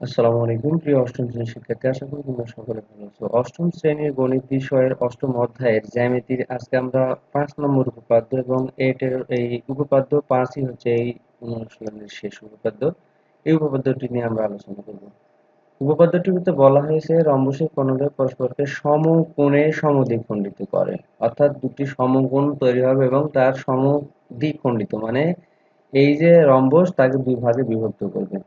আসসালামু আলাইকুম। প্রিয় অষ্টম শ্রেণির শিক্ষার্থী, আশা করি তোমরা সকলে ভালো আছো। অষ্টম শ্রেণির গণিত বিষয়ের অষ্টম অধ্যায়ের জ্যামিতির আজকে আমরা পাঁচ নম্বর উপপাদ্য এবং এটার এই উপপাদ্য পাঁচই হচ্ছে এই অনুশীলনের শেষ উপপাদ্য। এই উপপাদ্যটি নিয়ে আমরা আলোচনা করব। উপপাদ্যটিতে বলা হয়েছে রম্বসের কোণদ্বয় পরস্পরকে সমকোণে সমদ্বিখণ্ডিত করে। অর্থাৎ দুটি সমকোণ তৈরি হবে এবং তার সমদ্বিখণ্ডিত মানে এই যে রম্বস, তাকে দুই ভাগে বিভক্ত করবে।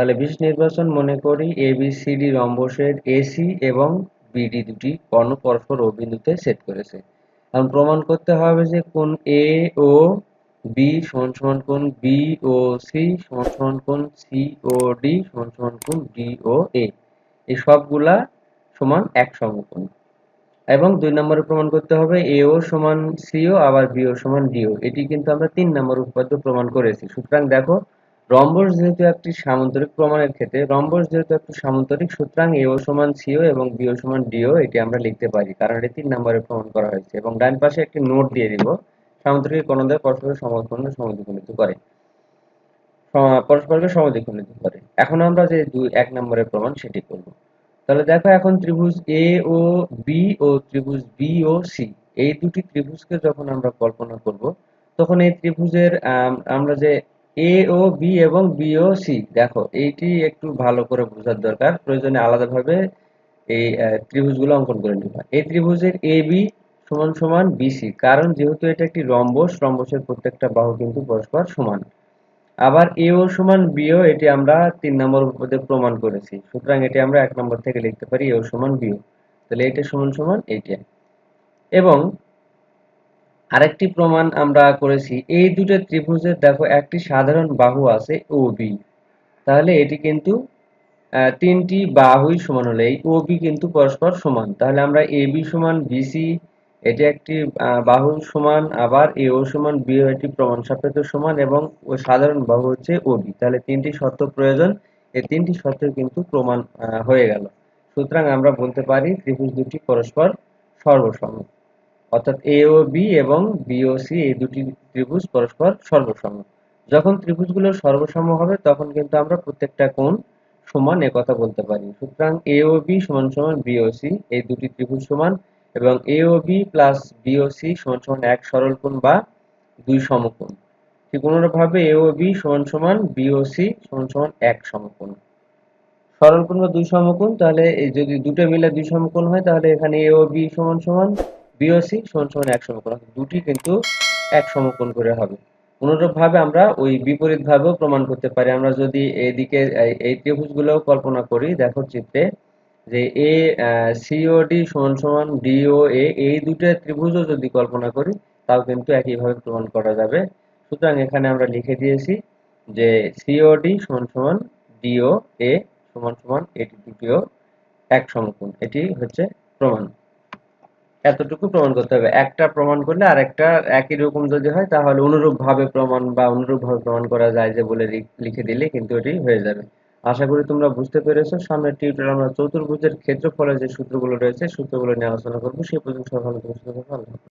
তাহলে বিশেষ নির্বাচন মনে করি এ বি সি ডি রম্বসের এসি এবং বিডি দুটি কর্ণ পরস্পর ও বিন্দুতে সেট করেছে। এখন প্রমাণ করতে হবে যে কোন এ ও বি সমান সমান কোন বি ও সি সমান সমান কোন সি ও ডি সমান সমান কোন ডি ও এ এই সবগুলা সমান এক সমকোণ। এবং দুই নম্বরে প্রমাণ করতে হবে এ ও সমান সিও আবার বিও সমান ডিও এটি কিন্তু আমরা তিন নম্বর উপপাদ্য প্রমাণ করেছি। সুতরাং দেখো রম্বস যেহেতু একটি সামান্তরিক প্রমাণের ক্ষেত্রে, রম্বস যেহেতু একটি সামান্তরিক, সুতরাং এও সমান সিও এবং বিও সমান ডিও এটি আমরা লিখতে পারি, কারণ এটি তিন নম্বরে প্রমাণ করা হয়েছে এবং ডান পাশে একটি নোট দিয়ে দিব সামান্তরিক কোণদ্বয় পরস্পরের সমকোণ সমদ্বিখণ্ডিত করে। পরস্পরকে সমদ্বিখণ্ডিত করে। এখন আমরা যে দুই, এক নম্বরের প্রমাণ সেটি করব। তাহলে দেখো এখন ত্রিভুজ এ ও বি ও ত্রিভুজ বি ও সি, এই দুটি ত্রিভুজকে যখন আমরা কল্পনা করব, তখন এই ত্রিভুজের আমরা যে এ ও বি এবং বি ও সি দেখো, এইটি একটু ভালো করে বোঝার দরকার। প্রয়োজনে আলাদাভাবে এই ত্রিভুজগুলো অঙ্কন করে নিবা এই ত্রিভুজের এ বি সমান সমান বিসি কারণ যেহেতু এটা একটি রম্বস, রম্বসের প্রত্যেকটা বাহু কিন্তু পরস্পর সমান। আবার এও সমান বিও এটি আমরা তিন নম্বর উপপাদ্যে প্রমাণ করেছি। সুতরাং এটি আমরা এক নম্বর থেকে লিখতে পারি এও সমান বিও তাহলে এটা সমান সমান এইটা এবং আরেকটি প্রমাণ আমরা করেছি। এই দুটো ত্রিভুজের দেখো, একটি সাধারণ বাহু আছে ও বি তাহলে এটি কিন্তু তিনটি বাহুই সমান হলে। এই ও বি কিন্তু পরস্পর সমান। তাহলে আমরা এ বি সমান বিসি এটি একটি বাহু সমান, আবার এ ও সমান বি এটি প্রমাণ সাপেক্ষ সমান, এবং ওই সাধারণ বাহু হচ্ছে ও বি তাহলে তিনটি শর্ত প্রয়োজন। এই তিনটি শর্ত কিন্তু প্রমাণ হয়ে গেল। সুতরাং আমরা বলতে পারি ত্রিভুজ দুটি পরস্পর সর্বসম অর্থাৎ এ ও বি এবং বি ও সি এই দুটি ত্রিভুজ পরস্পর সর্বসম। যখন ত্রিভুজগুলো সর্বসম হবে, তখন কিন্তু আমরা প্রত্যেকটা কোণ সমান এ কথা বলতে পারি। সুতরাং এ ও বি সমান সমান বি ও সি এই দুটি ত্রিভুজ সমান এবং A O B plus B O C সমান সমান এক সরল কোণ বা দুই সমকোণ। ঠিক অনুরূপভাবে এ ও বি সমান সমান বি ও সি সমান সমান এক সমকোণ। সরল কোণ বা দুই সমকোণ, তাহলে যদি দুটো মিলে দুই সমকোণ হয়, তাহলে এখানে এ ও বি সমান সমান বিওসি সমান সমান এক সমকোণ দুটি কিন্তু এক সমকোণ করে হবে। অনুরূপভাবে আমরা ওই বিপরীত ভাবেও প্রমাণ করতে পারি। আমরা যদি এদিকে এই ত্রিভুজগুলোও কল্পনা করি, দেখো চিত্রে, যে এ সিওডি সমান সমান ডিও এ এই দুটো ত্রিভুজও যদি কল্পনা করি, তাও কিন্তু একইভাবে প্রমাণ করা যাবে। সুতরাং এখানে আমরা লিখে দিয়েছি যে সিওডি সমান সমান ডিও এ সমান সমান এটি দুটিও এক সমকোণ। এটি হচ্ছে প্রমাণ। এতটুকু প্রমাণ করতে হবে। একটা প্রমাণ করলে আর একটা একই রকম যদি হয়, তাহলে অনুরূপ ভাবে প্রমাণ বা অনুরূপ ভাবে প্রমাণ করা যায় যে বলে লিখে দিলে কিন্তু এটি হয়ে যাবে। আশা করি তোমরা বুঝতে পেরেছ। সামনের টিউটোরিয়াল আমরা চতুর্ভুজের ক্ষেত্রফলের যে সূত্রগুলো রয়েছে, সূত্রগুলো নিয়ে আলোচনা করব। সেই পর্যন্ত সকালে ভালো